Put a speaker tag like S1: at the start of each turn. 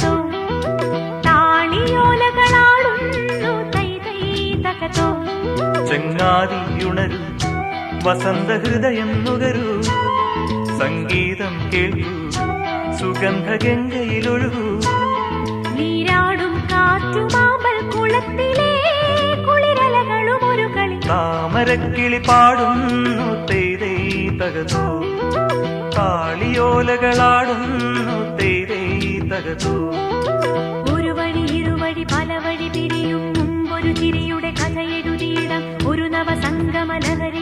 S1: തകതോ താളിയോലകളാടുന്നു വസന്ത ഹൃദയം നുകരൂ. സംഗീതം കേൾക്കൂ സുഗന്ധഗംഗയിലൊഴുകൂ.
S2: നീരാടും കാറ്റുമാമ്പൽ കുളത്തിലെ കുളിരലകളും ഒരു കളി.
S1: താമരക്കിളി പാടുന്നു തേതേ തകതോ താളിയോലകളാടുന്നു തകതൂ
S2: ഒരു വഴി ഇരുവഴി പല വഴി തിരിയും മുമ്പൊരു ചിരിയുടെ കഥ ഒരു നവസംഗമ ലഹരി